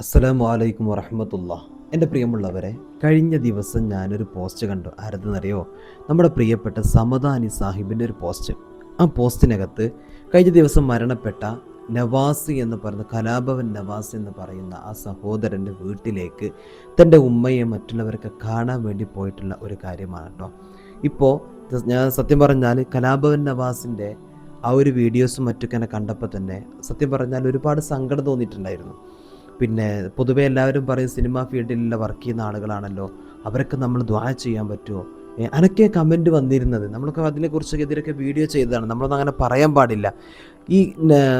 അസ്സലാമു അലൈക്കും വറഹമത്തുള്ള എന്റെ പ്രിയമുള്ളവരെ കഴിഞ്ഞ ദിവസം ഞാനൊരു പോസ്റ്റ് കണ്ടു. ആരെന്നറിയോ നമ്മുടെ പ്രിയപ്പെട്ട സമദാനി സാഹിബിന്റെ ഒരു പോസ്റ്റ്. ആ പോസ്റ്റിനകത്ത് കഴിഞ്ഞ ദിവസം മരണപ്പെട്ട നവാസ് എന്ന് പറയുന്ന കലാഭവൻ നവാസ് എന്ന് പറയുന്ന ആ സഹോദരന്റെ വീട്ടിലേക്ക് തന്റെ ഉമ്മയെ മറ്റുള്ളവരൊക്കെ കാണാൻ വേണ്ടി പോയിട്ടുള്ള ഒരു കാര്യമാണ് കേട്ടോ. ഇപ്പോൾ ഞാൻ സത്യം പറഞ്ഞാൽ കലാഭവൻ നവാസിന്റെ ആ ഒരു വീഡിയോസും മറ്റൊക്കെ കണ്ടപ്പോൾ തന്നെ സത്യം പറഞ്ഞാൽ ഒരുപാട് സങ്കടം തോന്നിയിട്ടുണ്ടായിരുന്നു. പിന്നെ പൊതുവേ എല്ലാവരും പറയും സിനിമ ഫീൽഡിലുള്ള വർക്ക് ചെയ്യുന്ന ആളുകളാണല്ലോ. അവരൊക്കെ നമ്മൾ ദ്വാ ചെയ്യാൻ പറ്റുമോ അനക്കെ കമന്റ് വന്നിരുന്നത്. നമ്മളൊക്കെ അതിനെക്കുറിച്ച് എതിരൊക്കെ വീഡിയോ ചെയ്തതാണ്. നമ്മളൊന്നും അങ്ങനെ പറയാൻ പാടില്ല. ഈ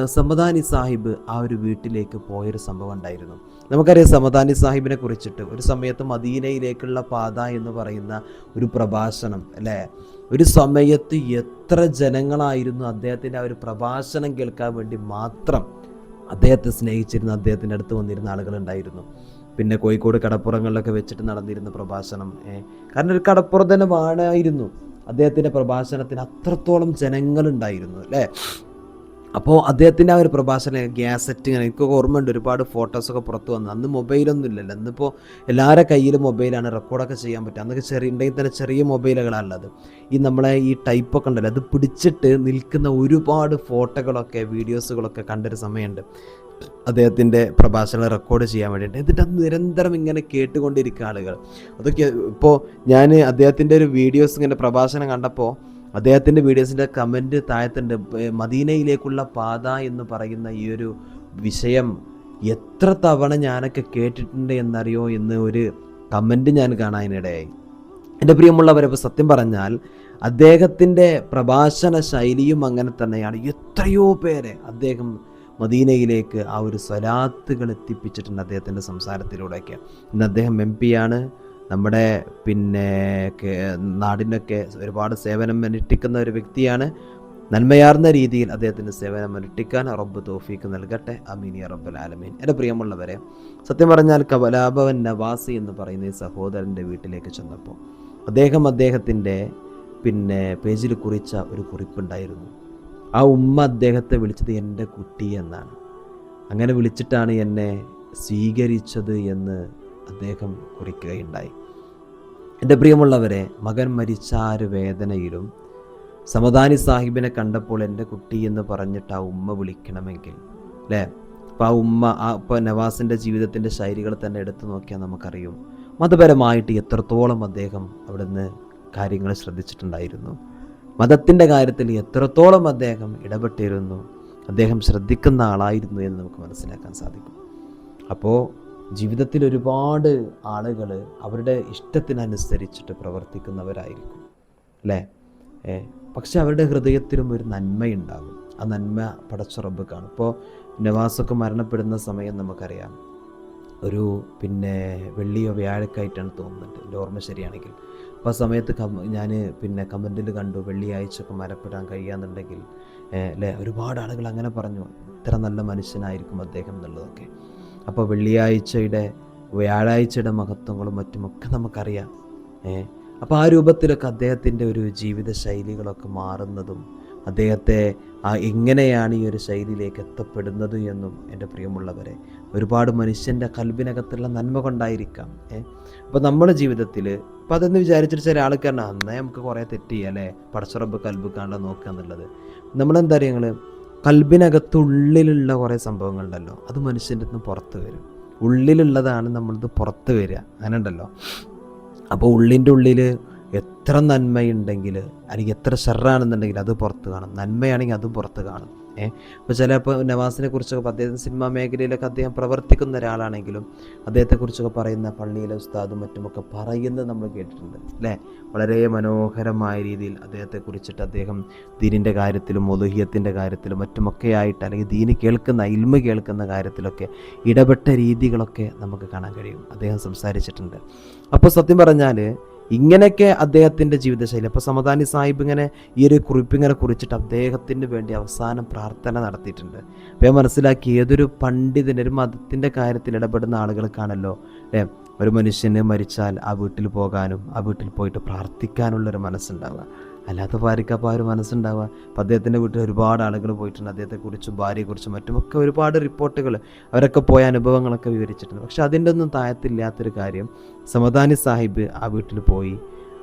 സമദാനി സാഹിബ് ആ ഒരു വീട്ടിലേക്ക് പോയൊരു സംഭവം ഉണ്ടായിരുന്നു. നമുക്കറിയാം സമദാനി സാഹിബിനെ കുറിച്ചിട്ട് ഒരു സമയത്ത് മദീനയിലേക്കുള്ള പാത എന്ന് പറയുന്ന ഒരു പ്രഭാഷണം അല്ലേ? ഒരു സമയത്ത് എത്ര ജനങ്ങളായിരുന്നു അദ്ദേഹത്തിന്റെ ആ ഒരു പ്രഭാഷണം കേൾക്കാൻ വേണ്ടി മാത്രം. അദ്ദേഹത്തെ സ്നേഹിച്ചിരുന്ന അദ്ദേഹത്തിന്റെ അടുത്ത് വന്നിരുന്ന ആളുകളുണ്ടായിരുന്നു. പിന്നെ കോഴിക്കോട് കടപ്പുറങ്ങളിലൊക്കെ വെച്ചിട്ട് നടന്നിരുന്ന പ്രഭാഷണം കാരണം ഒരു കടപ്പുറത്തനമാണായിരുന്നു അദ്ദേഹത്തിന്റെ പ്രഭാഷണത്തിന് അത്രത്തോളം ജനങ്ങളുണ്ടായിരുന്നു അല്ലേ? അപ്പോൾ അദ്ദേഹത്തിന്റെ ആ ഒരു പ്രഭാഷണം ഗ്യാസറ്റ് ഇങ്ങനെ എനിക്കൊക്കെ ഓർമ്മയുണ്ട്. ഒരുപാട് ഫോട്ടോസൊക്കെ പുറത്ത് വന്നു. അന്ന് മൊബൈലൊന്നും ഇല്ലല്ലോ. ഇന്നിപ്പോൾ എല്ലാവരുടെ കയ്യിലും മൊബൈലാണ് റെക്കോർഡൊക്കെ ചെയ്യാൻ പറ്റുക അന്നൊക്കെ ചെറിയ ഉണ്ടെങ്കിൽ തന്നെ ചെറിയ മൊബൈലുകളാണുള്ളത് ഈ നമ്മളെ ഈ ടൈപ്പൊക്കെ ഉണ്ടല്ലോ. അത് പിടിച്ചിട്ട് നിൽക്കുന്ന ഒരുപാട് ഫോട്ടോകളൊക്കെ വീഡിയോസുകളൊക്കെ കണ്ടൊരു സമയമുണ്ട്. അദ്ദേഹത്തിന്റെ പ്രഭാഷണം റെക്കോർഡ് ചെയ്യാൻ വേണ്ടിയിട്ട്. എന്നിട്ട് അത് നിരന്തരം ഇങ്ങനെ കേട്ടുകൊണ്ടിരിക്കുക ആളുകൾ. അതൊക്കെ ഇപ്പോൾ ഞാൻ അദ്ദേഹത്തിന്റെ ഒരു വീഡിയോസ് ഇങ്ങനെ പ്രഭാഷണം കണ്ടപ്പോൾ അദ്ദേഹത്തിന്റെ വീഡിയോസിന്റെ കമന്റ് താഴത്തുണ്ട്. മദീനയിലേക്കുള്ള പാത എന്ന് പറയുന്ന ഈ ഒരു വിഷയം എത്ര തവണ ഞാനൊക്കെ കേട്ടിട്ടുണ്ട് എന്നറിയോ എന്ന് ഒരു കമന്റ് ഞാൻ കാണാനിടയായി എന്റെ പ്രിയമുള്ളവരെ സത്യം പറഞ്ഞാൽ അദ്ദേഹത്തിന്റെ പ്രഭാഷണ ശൈലിയും അങ്ങനെ തന്നെയാണ്. എത്രയോ പേരെ അദ്ദേഹം മദീനയിലേക്ക് ആ ഒരു സ്വലാത്തുകൾ എത്തിപ്പിച്ചിട്ടുണ്ട് അദ്ദേഹത്തിന്റെ സംസാരത്തിലൂടെയൊക്കെ. ഇന്ന് അദ്ദേഹം എം പി ആണ്. നമ്മുടെ പിന്നെ നാടിനൊക്കെ ഒരുപാട് സേവനം അനുഷ്ഠിക്കുന്ന ഒരു വ്യക്തിയാണ്. നന്മയാർന്ന രീതിയിൽ അദ്ദേഹത്തിന്റെ സേവനം അനുഷ്ഠിക്കാൻ റബ്ബ് തോഫീക്ക് നൽകട്ടെ. അമീനി റബ്ബൽ ആലമീൻ. എന്റെ പ്രിയമുള്ളവരെ സത്യം പറഞ്ഞാൽ കബലാഭവൻ നവാസി എന്ന് പറയുന്ന ഈ സഹോദരന്റെ വീട്ടിലേക്ക് ചെന്നപ്പോൾ അദ്ദേഹം അദ്ദേഹത്തിന്റെ പിന്നെ പേജിൽ കുറിച്ച ഒരു കുറിപ്പുണ്ടായിരുന്നു. ആ ഉമ്മ അദ്ദേഹത്തെ വിളിച്ചത് എന്റെ കുട്ടി എന്നാണ്. അങ്ങനെ വിളിച്ചിട്ടാണ് എന്നെ സ്വീകരിച്ചത് എന്ന് അദ്ദേഹം കുറിക്കുകയുണ്ടായി. എന്റെ പ്രിയമുള്ളവരെ മകൻ മരിച്ച ആ ഒരു വേദനയിലും സമദാനി സാഹിബിനെ കണ്ടപ്പോൾ എന്റെ കുട്ടി എന്ന് പറഞ്ഞിട്ട് ആ ഉമ്മ വിളിക്കണമെങ്കിൽ അല്ലേ അപ്പോൾ ആ ഉമ്മ ആ ഇപ്പോൾ നവാസിന്റെ ജീവിതത്തിന്റെ ശൈലികൾ തന്നെ എടുത്തു നോക്കിയാൽ നമുക്കറിയും. മതപരമായിട്ട് എത്രത്തോളം അദ്ദേഹം അവിടുന്ന് കാര്യങ്ങൾ ശ്രദ്ധിച്ചിട്ടുണ്ടായിരുന്നു. മതത്തിന്റെ കാര്യത്തിൽ എത്രത്തോളം അദ്ദേഹം ഇടപെട്ടിരുന്നു അദ്ദേഹം ശ്രദ്ധിക്കുന്ന ആളായിരുന്നു എന്ന് നമുക്ക് മനസ്സിലാക്കാൻ സാധിക്കും. അപ്പോൾ ജീവിതത്തിൽ ഒരുപാട് ആളുകൾ അവരുടെ ഇഷ്ടത്തിനനുസരിച്ചിട്ട് പ്രവർത്തിക്കുന്നവരായിരിക്കും അല്ലേ? പക്ഷെ അവരുടെ ഹൃദയത്തിലും ഒരു നന്മയുണ്ടാകും. ആ നന്മ പടച്ചുറബ് കാണും. ഇപ്പോൾ നവാസൊക്കെ മരണപ്പെടുന്ന സമയം നമുക്കറിയാം. ഒരു പിന്നെ വെള്ളിയോ വ്യാഴക്കായിട്ടാണ് തോന്നുന്നുണ്ട്. എന്റെ ഓർമ്മ ശരിയാണെങ്കിൽ. അപ്പോൾ ആ സമയത്ത് കം ഞാൻ പിന്നെ കമന്റിൽ കണ്ടു വെള്ളിയാഴ്ചയൊക്കെ മരപ്പെടാൻ കഴിയാന്നുണ്ടെങ്കിൽ അല്ലേ? ഒരുപാട് ആളുകൾ അങ്ങനെ പറഞ്ഞു ഇത്ര നല്ല മനുഷ്യനായിരിക്കും അദ്ദേഹം എന്നുള്ളതൊക്കെ. അപ്പോൾ വെള്ളിയാഴ്ചയുടെ വ്യാഴാഴ്ചയുടെ മഹത്വങ്ങളും മറ്റുമൊക്കെ നമുക്കറിയാം. ഏ അപ്പോൾ ആ രൂപത്തിലൊക്കെ അദ്ദേഹത്തിന്റെ ഒരു ജീവിത ശൈലികളൊക്കെ മാറുന്നതും അദ്ദേഹത്തെ ആ എങ്ങനെയാണ് ഈ ഒരു ശൈലിയിലേക്ക് എത്തപ്പെടുന്നത് എന്നും എന്റെ പ്രിയമുള്ളവരെ ഒരുപാട് മനുഷ്യന്റെ കൽബിനകത്തുള്ള നന്മ കൊണ്ടായിരിക്കാം. ഏ അപ്പോൾ നമ്മുടെ ജീവിതത്തിൽ അപ്പോൾ അതെന്ന് വിചാരിച്ചിട്ട് ചില ആൾക്കാരാണ് അന്നേ നമുക്ക് കുറേ തെറ്റ് ചെയ്യാം അല്ലേ? പടച്ചുറപ്പ് കൽബ് കാണാൻ നോക്കുക എന്നുള്ളത്. നമ്മളെന്താ പറയുക ഞങ്ങൾ കൽബിനകത്തുള്ളിലുള്ള കുറേ സംഭവങ്ങളുണ്ടല്ലോ. അത് മനുഷ്യന്റെ നിന്ന് പുറത്ത് വരും. ഉള്ളിലുള്ളതാണ് നമ്മളിത് പുറത്ത് വരിക. അങ്ങനെ ഉണ്ടല്ലോ അപ്പോൾ ഉള്ളിന്റെ ഉള്ളിൽ എത്ര നന്മയുണ്ടെങ്കിൽ അല്ലെങ്കിൽ എത്ര ഷെറാണെന്നുണ്ടെങ്കിൽ അത് പുറത്ത് കാണും. നന്മയാണെങ്കിൽ അതും പുറത്ത് കാണും. അപ്പോൾ ചിലപ്പോൾ നവാസിനെ കുറിച്ചൊക്കെ അദ്ദേഹം സിനിമാ മേഖലയിലൊക്കെ അദ്ദേഹം പ്രവർത്തിക്കുന്ന ഒരാളാണെങ്കിലും അദ്ദേഹത്തെക്കുറിച്ചൊക്കെ പറയുന്ന പള്ളിയിലെ ഉസ്താദും മറ്റുമൊക്കെ പറയുന്നത് നമ്മൾ കേട്ടിട്ടുണ്ട് അല്ലേ? വളരെ മനോഹരമായ രീതിയിൽ അദ്ദേഹത്തെക്കുറിച്ചിട്ട് അദ്ദേഹം ദീനിന്റെ കാര്യത്തിലും ഒലുഹിയത്തിന്റെ കാര്യത്തിലും മറ്റുമൊക്കെ ആയിട്ട് അല്ലെങ്കിൽ ദീന് കേൾക്കുന്ന ഇൽമ കേൾക്കുന്ന കാര്യത്തിലൊക്കെ ഇടപെട്ട രീതികളൊക്കെ നമുക്ക് കാണാൻ കഴിയും. അദ്ദേഹം സംസാരിച്ചിട്ടുണ്ട്. അപ്പോൾ സത്യം പറഞ്ഞാൽ ഇങ്ങനെയൊക്കെ അദ്ദേഹത്തിന്റെ ജീവിതശൈലി. അപ്പോൾ സമദാനി സാഹിബ് ഇങ്ങനെ ഈ ഒരു കുറിപ്പ് ഇങ്ങനെ കുറിച്ചിട്ട് അദ്ദേഹത്തിന് വേണ്ടി അവസാനം പ്രാർത്ഥന നടത്തിയിട്ടുണ്ട്. അപ്പോൾ ഞാൻ മനസ്സിലാക്കി ഏതൊരു പണ്ഡിതന് ഒരു മതത്തിന്റെ കാര്യത്തിൽ ഇടപെടുന്ന ആളുകൾക്കാണല്ലോ അല്ലേ? ഒരു മനുഷ്യന് മരിച്ചാൽ ആ വീട്ടിൽ പോകാനും ആ വീട്ടിൽ പോയിട്ട് പ്രാർത്ഥിക്കാനുള്ളൊരു മനസ്സുണ്ടാവുക. അല്ലാത്തപ്പോൾ ആർക്കും അപ്പോൾ ആ ഒരു മനസ്സുണ്ടാവുക. അപ്പോൾ അദ്ദേഹത്തിന്റെ വീട്ടിൽ ഒരുപാട് ആളുകൾ പോയിട്ടുണ്ട്. അദ്ദേഹത്തെക്കുറിച്ചും ഭാര്യയെക്കുറിച്ചും മറ്റുമൊക്കെ ഒരുപാട് റിപ്പോർട്ടുകൾ അവരൊക്കെ പോയ അനുഭവങ്ങളൊക്കെ വിവരിച്ചിട്ടുണ്ട്. പക്ഷെ അതിന്റെ ഒന്നും താഴത്തില്ലാത്തൊരു കാര്യം സമദാനി സാഹിബ് ആ വീട്ടിൽ പോയി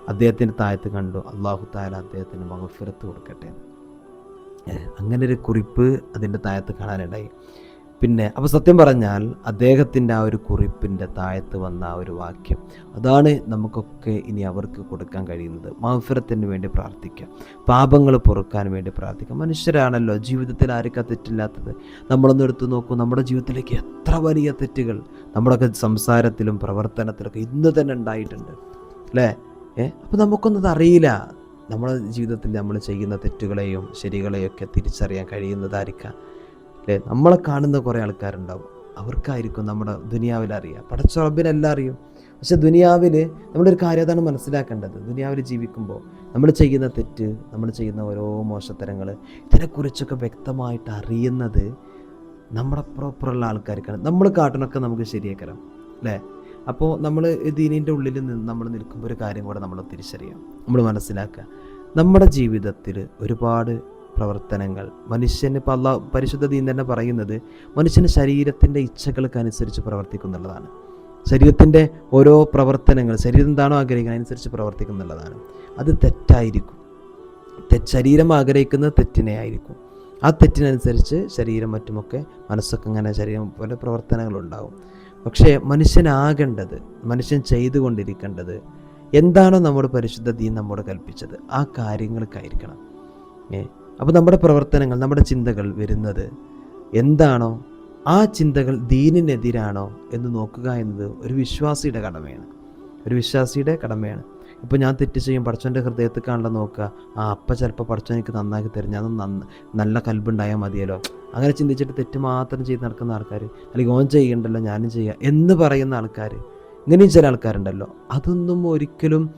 അദ്ദേഹത്തിന്റെ താഴത്ത് കണ്ടു. അള്ളാഹു താല അദ്ദേഹത്തിന് മഹഫിറത്ത് കൊടുക്കട്ടെ. അങ്ങനെ ഒരു കുറിപ്പ് അതിന്റെ താഴത്ത് കാണാനുണ്ടായി പിന്നെ അപ്പോൾ സത്യം പറഞ്ഞാൽ അദ്ദേഹത്തിന്റെ ആ ഒരു കുറിപ്പിന്റെ താഴത്ത് വന്ന ആ ഒരു വാക്യം അതാണ് നമുക്കൊക്കെ ഇനി അവർക്ക് കൊടുക്കാൻ കഴിയുന്നത്. മഹഫിറത്തിന് വേണ്ടി പ്രാർത്ഥിക്കാം. പാപങ്ങൾ പൊറുക്കാൻ വേണ്ടി പ്രാർത്ഥിക്കാം. മനുഷ്യരാണല്ലോ ജീവിതത്തിൽ ആർക്കാ തെറ്റില്ലാത്തത്? നമ്മളൊന്ന് എടുത്തു നോക്കൂ നമ്മുടെ ജീവിതത്തിലേക്ക് എത്ര വലിയ തെറ്റുകൾ നമ്മുടെയൊക്കെ സംസാരത്തിലും പ്രവർത്തനത്തിലൊക്കെ ഇന്ന് തന്നെ ഉണ്ടായിട്ടുണ്ട്. അല്ലേ? ഏ? അപ്പോൾ നമുക്കൊന്നും അറിയില്ല. നമ്മുടെ ജീവിതത്തിൽ നമ്മൾ ചെയ്യുന്ന തെറ്റുകളെയും ശരികളെയൊക്കെ തിരിച്ചറിയാൻ കഴിയുന്നതായിരിക്കാം അല്ലേ നമ്മളെ കാണുന്ന കുറേ ആൾക്കാരുണ്ടാവും. അവർക്കായിരിക്കും നമ്മുടെ ദുനിയാവിൽ അറിയുക. പടച്ച റബ്ബിനെല്ലാം അറിയും. പക്ഷെ ദുനിയാവിൽ നമ്മുടെ ഒരു കാര്യം അതാണ് മനസ്സിലാക്കേണ്ടത്. ദുനിയാവിൽ ജീവിക്കുമ്പോൾ നമ്മൾ ചെയ്യുന്ന തെറ്റ് നമ്മൾ ചെയ്യുന്ന ഓരോ മോശത്തരങ്ങൾ ഇതിനെക്കുറിച്ചൊക്കെ വ്യക്തമായിട്ട് അറിയുന്നത് നമ്മുടെ പ്രോപ്പറുള്ള ആൾക്കാർക്കാണ്. നമ്മൾ കാട്ടണമൊക്കെ നമുക്ക് ശരിയാക്കണം അല്ലേ അപ്പോൾ നമ്മൾ ദീനിന്റെ ഉള്ളിൽ നിന്ന് നമ്മൾ നിൽക്കുമ്പോൾ ഒരു കാര്യം കൂടെ നമ്മൾ തിരിച്ചറിയാം നമ്മൾ മനസ്സിലാക്കുക. നമ്മുടെ ജീവിതത്തിൽ ഒരുപാട് പ്രവർത്തനങ്ങൾ. മനുഷ്യന് ഇപ്പോൾ അള്ളാഹ് പരിശുദ്ധ ദീൻ തന്നെ പറയുന്നത് മനുഷ്യന് ശരീരത്തിന്റെ ഇച്ഛകൾക്കനുസരിച്ച് പ്രവർത്തിക്കുന്നുള്ളതാണ്. ശരീരത്തിന്റെ ഓരോ പ്രവർത്തനങ്ങൾ ശരീരം എന്താണോ ആഗ്രഹിക്കുന്നത് അനുസരിച്ച് പ്രവർത്തിക്കുന്നുള്ളതാണ്. അത് തെറ്റായിരിക്കും. തെറ്റ് ശരീരം ആഗ്രഹിക്കുന്നത് തെറ്റിനെ ആയിരിക്കും. ആ തെറ്റിനനുസരിച്ച് ശരീരം മറ്റുമൊക്കെ മനസ്സൊക്കെ അങ്ങനെ ശരീരം പോലെ പ്രവർത്തനങ്ങളുണ്ടാകും പക്ഷേ മനുഷ്യനാകേണ്ടത് മനുഷ്യൻ ചെയ്തുകൊണ്ടിരിക്കേണ്ടത് എന്താണോ നമ്മുടെ പരിശുദ്ധ ദീൻ നമ്മോട് കൽപ്പിച്ചത്. ആ കാര്യങ്ങൾക്കായിരിക്കണം. ഏ അപ്പോൾ നമ്മുടെ പ്രവർത്തനങ്ങൾ നമ്മുടെ ചിന്തകൾ വരുന്നത് എന്താണോ ആ ചിന്തകൾ ദീനിനെതിരാണോ എന്ന് നോക്കുക എന്നത് ഒരു വിശ്വാസിയുടെ കടമയാണ്. ഒരു വിശ്വാസിയുടെ കടമയാണ്. ഇപ്പോൾ ഞാൻ തെറ്റ് ചെയ്യും പടച്ചവന്റെ ഹൃദയത്തിൽ കാണാൻ നോക്കുക. ആ അപ്പ ചിലപ്പോൾ പടച്ചവൻ എനിക്ക് നന്നാക്കി തരും. ഞാൻ നന്ന നല്ല കൽബുണ്ടായാൽ മതിയല്ലോ. അങ്ങനെ ചിന്തിച്ചിട്ട് തെറ്റ് മാത്രം ചെയ്ത് നടക്കുന്ന ആൾക്കാർ അല്ലെങ്കിൽ ഓൻ ചെയ്യണ്ടല്ലോ ഞാനും ചെയ്യാം എന്ന് പറയുന്ന ആൾക്കാർ ഇങ്ങനെയും ചില ആൾക്കാരുണ്ടല്ലോ. അതൊന്നും ഒരിക്കലും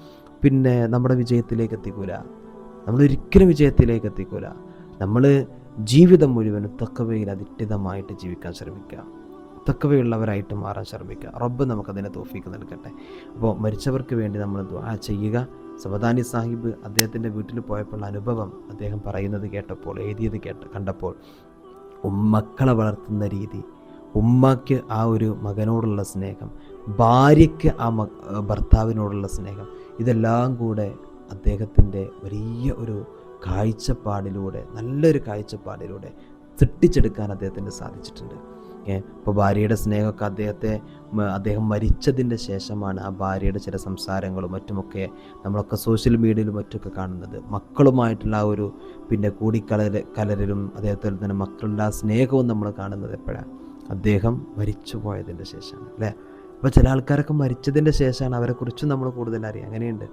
പിന്നെ നമ്മുടെ വിജയത്തിലേക്ക് എത്തിക്കൂല. നമ്മൾ ഒരിക്കലും വിജയത്തിലേക്ക് എത്തിക്കൂല നമ്മൾ ജീവിതം മുഴുവനും തക്കവയിൽ അധിഷ്ഠിതമായിട്ട് ജീവിക്കാൻ ശ്രമിക്കുക തക്കവയുള്ളവരായിട്ട് മാറാൻ ശ്രമിക്കുക റബ്ബ് നമുക്കതിനെ തോഫീക്ക് നൽകട്ടെ. അപ്പോൾ മരിച്ചവർക്ക് വേണ്ടി നമ്മൾ ദുആ ചെയ്യുക. സബദാനി സാഹിബ് അദ്ദേഹത്തിന്റെ വീട്ടിൽ പോയപ്പോൾ അനുഭവം അദ്ദേഹം പറയുന്നത് കേട്ടപ്പോൾ എഴുതിയത് കേട്ട കണ്ടപ്പോൾ മക്കളെ വളർത്തുന്ന രീതി ഉമ്മയ്ക്ക് ആ ഒരു മകനോടുള്ള സ്നേഹം ഭാര്യയ്ക്ക് ആ ഭർത്താവിനോടുള്ള സ്നേഹം ഇതെല്ലാം കൂടെ അദ്ദേഹത്തിന്റെ വലിയ ഒരു കാഴ്ചപ്പാടിലൂടെ നല്ലൊരു കാഴ്ചപ്പാടിലൂടെ തെട്ടിച്ചെടുക്കാൻ അദ്ദേഹത്തിന് സാധിച്ചിട്ടുണ്ട്. ഇപ്പോൾ ഭാര്യയുടെ സ്നേഹമൊക്കെ അദ്ദേഹത്തെ അദ്ദേഹം മരിച്ചതിന്റെ ശേഷമാണ് ആ ഭാര്യയുടെ ചില സംസാരങ്ങളും മറ്റുമൊക്കെ നമ്മളൊക്കെ സോഷ്യൽ മീഡിയയിലും മറ്റൊക്കെ കാണുന്നത്. മക്കളുമായിട്ടുള്ള ആ ഒരു പിന്നെ കൂടിക്കലര കലരലും അതേപോലെ തന്നെ മക്കളുടെ ആ സ്നേഹവും നമ്മൾ കാണുന്നത് എപ്പോഴാണ് അദ്ദേഹം മരിച്ചു പോയതിന്റെ ശേഷമാണ് അല്ലേ? അപ്പോൾ ചില ആൾക്കാരൊക്കെ മരിച്ചതിന്റെ ശേഷമാണ് അവരെക്കുറിച്ച് നമ്മൾ കൂടുതൽ അറിയാം അങ്ങനെയുണ്ട്.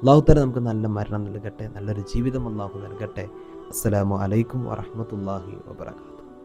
അള്ളാഹു തല നമുക്ക് നല്ല മരണം നൽകട്ടെ നല്ലൊരു ജീവിതം അള്ളാഹു നൽകട്ടെ. അസ്സലാമു അലൈക്കും വറഹമത്തല്ലാഹി വബർക്കാത്തു